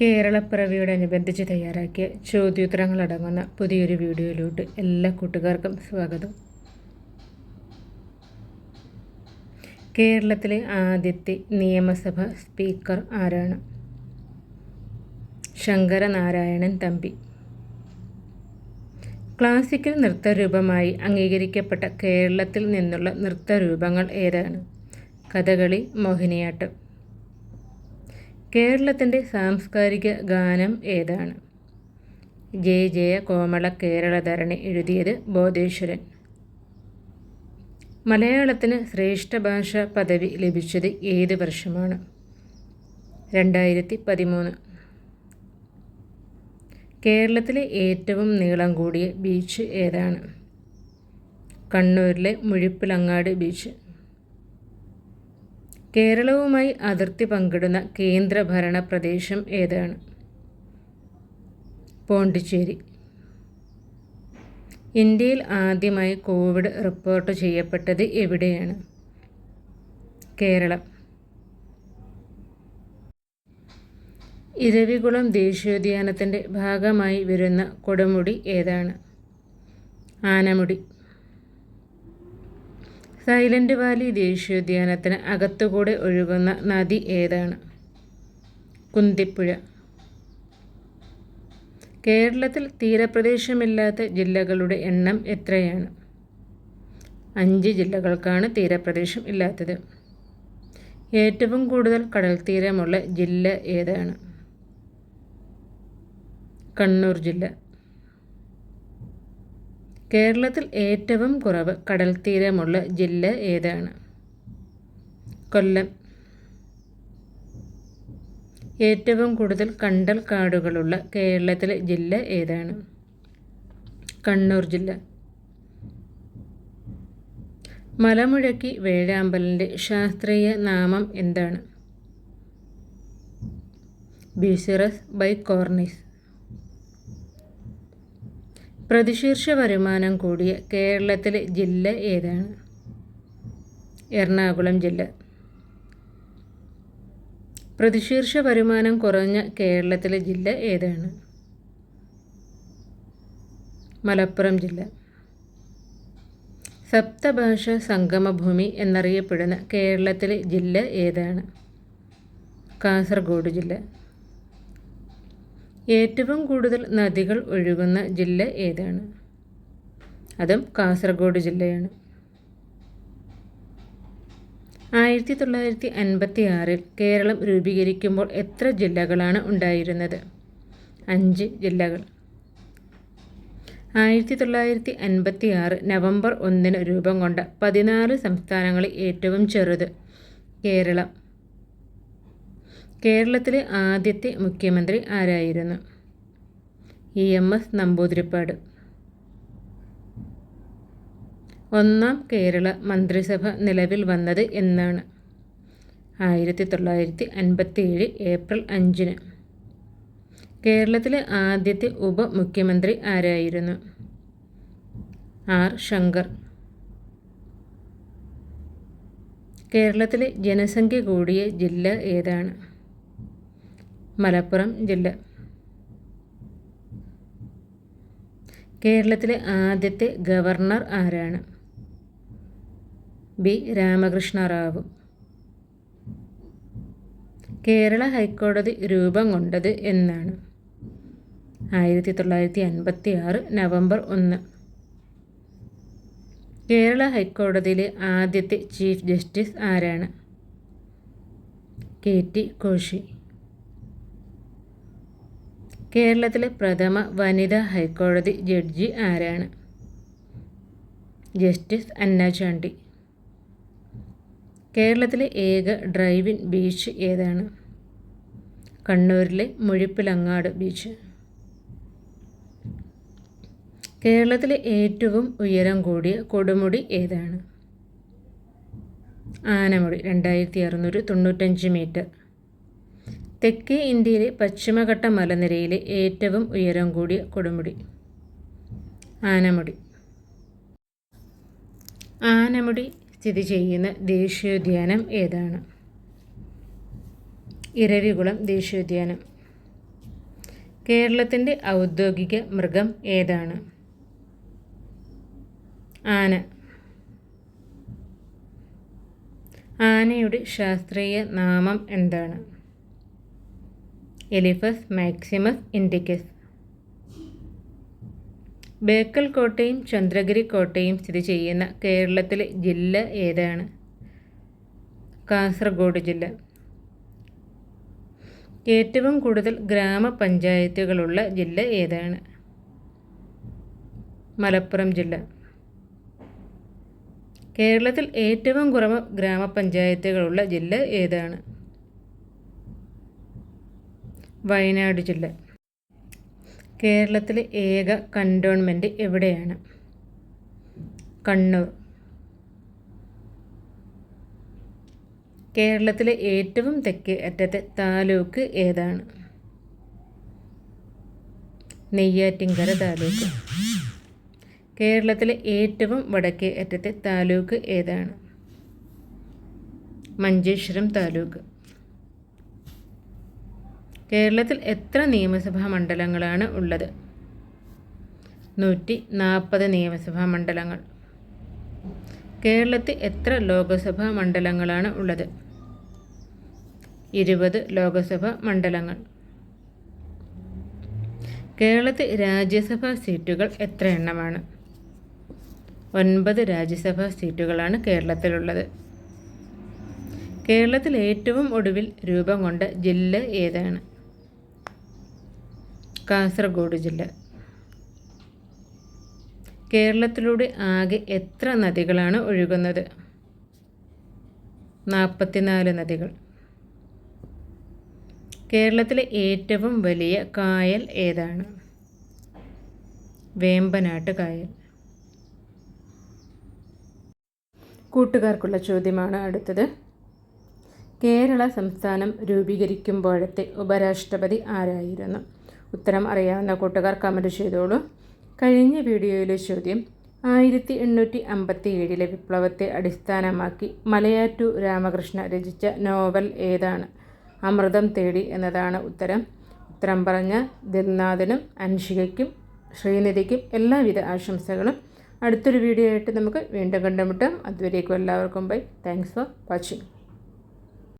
കേരളപ്പിറവിയോടനുബന്ധിച്ച് തയ്യാറാക്കിയ ചോദ്യോത്തരങ്ങളടങ്ങുന്ന പുതിയൊരു വീഡിയോയിലോട്ട് എല്ലാ കൂട്ടുകാർക്കും സ്വാഗതം. കേരളത്തിലെ ആദ്യത്തെ നിയമസഭ സ്പീക്കർ ആരാണ്? ശങ്കരനാരായണൻ തമ്പി. ക്ലാസിക്കൽ നൃത്തരൂപമായി അംഗീകരിക്കപ്പെട്ട കേരളത്തിൽ നിന്നുള്ള നൃത്തരൂപങ്ങൾ ഏതാണ്? കഥകളി മോഹിനിയാട്ടം. കേരളത്തിന്റെ സാംസ്കാരിക ഗാനം ഏതാണ്? ജയ ജയ കോമള കേരളധരണി എഴുതിയത് ബോധേശ്വരൻ. മലയാളത്തിന് ശ്രേഷ്ഠ ഭാഷ പദവി ലഭിച്ചത് ഏത് വർഷമാണ്? രണ്ടായിരത്തി പതിമൂന്ന് കേരളത്തിലെ ഏറ്റവും നീളം കൂടിയ ബീച്ച് ഏതാണ്? കണ്ണൂരിലെ മുഴിപ്പിലങ്ങാട് ബീച്ച്. കേരളവുമായി അതിർത്തി പങ്കിടുന്ന കേന്ദ്രഭരണ പ്രദേശം ഏതാണ്? പോണ്ടിച്ചേരി. ഇന്ത്യയിൽ ആദ്യമായി കോവിഡ് റിപ്പോർട്ട് ചെയ്യപ്പെട്ടത് എവിടെയാണ്? കേരളം. ഇരവികുളം ദേശീയോദ്യാനത്തിന്റെ ഭാഗമായി വരുന്ന കൊടുമുടി ഏതാണ്? ആനമുടി. സൈലന്റ് വാലി ദേശീയോദ്യാനത്തിന് അകത്തുകൂടെ ഒഴുകുന്ന നദി ഏതാണ്? കുന്തിപ്പുഴ. കേരളത്തിൽ തീരപ്രദേശമില്ലാത്ത ജില്ലകളുടെ എണ്ണം എത്രയാണ്? അഞ്ച് ജില്ലകൾക്കാണ് തീരപ്രദേശം ഇല്ലാത്തത്. ഏറ്റവും കൂടുതൽ കടൽ തീരമുള്ള ജില്ല ഏതാണ്? കണ്ണൂർ ജില്ല. കേരളത്തിൽ ഏറ്റവും കുറവ് കടൽ തീരമുള്ള ജില്ല ഏതാണ്? കൊല്ലം. ഏറ്റവും കൂടുതൽ കണ്ടൽ കാടുകളുള്ള കേരളത്തിലെ ജില്ല ഏതാണ്? കണ്ണൂർ ജില്ല. മലമുഴക്കി വേഴാമ്പലിന്റെ ശാസ്ത്രീയ നാമം എന്താണ്? ബിസിറസ് ബൈക്കോർണിസ് പ്രതിശീർഷ വരുമാനം കൂടിയ കേരളത്തിലെ ജില്ല ഏതാണ്? എറണാകുളം ജില്ല. പ്രതിശീർഷ വരുമാനം കുറഞ്ഞ കേരളത്തിലെ ജില്ല ഏതാണ്? മലപ്പുറം ജില്ല. സപ്തഭാഷ സംഗമഭൂമി എന്നറിയപ്പെടുന്ന കേരളത്തിലെ ജില്ല ഏതാണ്? കാസർഗോഡ് ജില്ല. ഏറ്റവും കൂടുതൽ നദികൾ ഒഴുകുന്ന ജില്ല ഏതാണ്? അതും കാസർഗോഡ് ജില്ലയാണ്. ആയിരത്തി തൊള്ളായിരത്തി അൻപത്തി ആറിൽ കേരളം രൂപീകരിക്കുമ്പോൾ എത്ര ജില്ലകളാണ് ഉണ്ടായിരുന്നത്? അഞ്ച് ജില്ലകൾ. ആയിരത്തി തൊള്ളായിരത്തി അൻപത്തി ആറ് നവംബർ ഒന്നിന് രൂപം കൊണ്ട പതിനാല് സംസ്ഥാനങ്ങളിൽ ഏറ്റവും ചെറുത് കേരളം. കേരളത്തിലെ ആദ്യത്തെ മുഖ്യമന്ത്രി ആരായിരുന്നു? E M S Namboodiripad. ഒന്നാം കേരള മന്ത്രിസഭ നിലവിൽ വന്നത് എന്നാണ്. ആയിരത്തി തൊള്ളായിരത്തി അൻപത്തി ഏഴ് ഏപ്രിൽ അഞ്ചിന്. കേരളത്തിലെ ആദ്യത്തെ ഉപമുഖ്യമന്ത്രി ആരായിരുന്നു? ആർ. ശങ്കർ. കേരളത്തിലെ ജനസംഖ്യ കൂടിയ ജില്ല ഏതാണ്? മലപ്പുറം ജില്ല. കേരളത്തിലെ ആദ്യത്തെ ഗവർണർ ആരാണ്? ബി. രാമകൃഷ്ണ റാവു. കേരള ഹൈക്കോടതി രൂപം കൊണ്ടത് എന്നാണ്. ആയിരത്തി തൊള്ളായിരത്തി അൻപത്തി ആറ് നവംബർ ഒന്ന്. കേരള ഹൈക്കോടതിയിലെ ആദ്യത്തെ ചീഫ് ജസ്റ്റിസ് ആരാണ്? K T Koshy. കേരളത്തിലെ പ്രഥമ വനിതാ ഹൈക്കോടതി ജഡ്ജി ആരാണ്? ജസ്റ്റിസ് അന്ന ചാണ്ടി. കേരളത്തിലെ ഏക ഡ്രൈവിൻ ബീച്ച് ഏതാണ്? കണ്ണൂരിലെ മുഴിപ്പിലങ്ങാട് ബീച്ച്. കേരളത്തിലെ ഏറ്റവും ഉയരം കൂടിയ കൊടുമുടി ഏതാണ്? ആനമുടി രണ്ടായിരത്തി അറുന്നൂറ്റി തൊണ്ണൂറ്റഞ്ച് മീറ്റർ. തെക്കേ ഇന്ത്യയിലെ പശ്ചിമഘട്ട മലനിരയിലെ ഏറ്റവും ഉയരം കൂടിയ കൊടുമുടി. ആനമുടി. ആനമുടി സ്ഥിതി ചെയ്യുന്ന ദേശീയോദ്യാനം ഏതാണ്? ഇരവികുളം ദേശീയോദ്യാനം. കേരളത്തിന്റെ ഔദ്യോഗിക മൃഗം ഏതാണ്? ആന. ആനയുടെ ശാസ്ത്രീയ നാമം എന്താണ്? Eliphaz maximus indicus. ബേക്കൽ കോട്ടയും ചന്ദ്രഗിരി കോട്ടയും സ്ഥിതി ചെയ്യുന്ന കേരളത്തിലെ ജില്ല ഏതാണ്? കാസർഗോഡ് ജില്ല. ഏറ്റവും കൂടുതൽ ഗ്രാമപഞ്ചായത്തുകളുള്ള ജില്ല ഏതാണ്? മലപ്പുറം ജില്ല. കേരളത്തിൽ ഏറ്റവും കുറവ് ഗ്രാമപഞ്ചായത്തുകളുള്ള ജില്ല ഏതാണ്? വയനാട് ജില്ല. കേരളത്തിലെ ഏക കണ്ടോൺമെന്റ് എവിടെയാണ്? കണ്ണൂർ. കേരളത്തിലെ ഏറ്റവും തെക്കേ അറ്റത്തെ താലൂക്ക് ഏതാണ്? നെയ്യാറ്റിൻകര താലൂക്ക്. കേരളത്തിലെ ഏറ്റവും വടക്കേ അറ്റത്തെ താലൂക്ക് ഏതാണ്? മഞ്ചേശ്വരം താലൂക്ക്. കേരളത്തിൽ എത്ര നിയമസഭാ മണ്ഡലങ്ങളാണ് ഉള്ളത്? നൂറ്റി നാൽപ്പത് നിയമസഭാ മണ്ഡലങ്ങൾ. കേരളത്തിൽ എത്ര ലോകസഭാ മണ്ഡലങ്ങളാണ് ഉള്ളത്? ഇരുപത് ലോകസഭാ മണ്ഡലങ്ങൾ. കേരളത്തിൽ രാജ്യസഭാ സീറ്റുകൾ എത്ര എണ്ണമാണ്? ഒൻപത് രാജ്യസഭാ സീറ്റുകളാണ് കേരളത്തിലുള്ളത്. കേരളത്തിൽ ഏറ്റവും ഒടുവിൽ രൂപം കൊണ്ട ജില്ല ഏതാണ്? കാസർഗോഡ് ജില്ല. കേരളത്തിലൂടെ ആകെ എത്ര നദികളാണ് ഒഴുകുന്നത്? നാൽപ്പത്തിനാല് നദികൾ. കേരളത്തിലെ ഏറ്റവും വലിയ കായൽ ഏതാണ്? വേമ്പനാട്ട് കായൽ. കൂട്ടുകാർക്കുള്ള ചോദ്യമാണ് അടുത്തത്. കേരള സംസ്ഥാനം രൂപീകരിക്കുമ്പോഴത്തെ ഉപരാഷ്ട്രപതി ആരായിരുന്നു? ഉത്തരം അറിയാവുന്ന കൂട്ടുകാർ കമന്റ് ചെയ്തോളൂ. കഴിഞ്ഞ വീഡിയോയിലെ ചോദ്യം ആയിരത്തി എണ്ണൂറ്റി അമ്പത്തി ഏഴിലെ വിപ്ലവത്തെ അടിസ്ഥാനമാക്കി മലയാറ്റു രാമകൃഷ്ണ രചിച്ച നോവൽ ഏതാണ്? അമൃതം തേടി എന്നതാണ് ഉത്തരം. ഉത്തരം പറഞ്ഞ ദിൽനാഥിനും അൻഷികയ്ക്കും ശ്രീനിധിക്കും എല്ലാവിധ ആശംസകളും. അടുത്തൊരു വീഡിയോ ആയിട്ട് നമുക്ക് വീണ്ടും കണ്ടുമുട്ടാം. അതുവരേക്കും എല്ലാവർക്കും ബൈ താങ്ക്സ് ഫോർ വാച്ചിങ്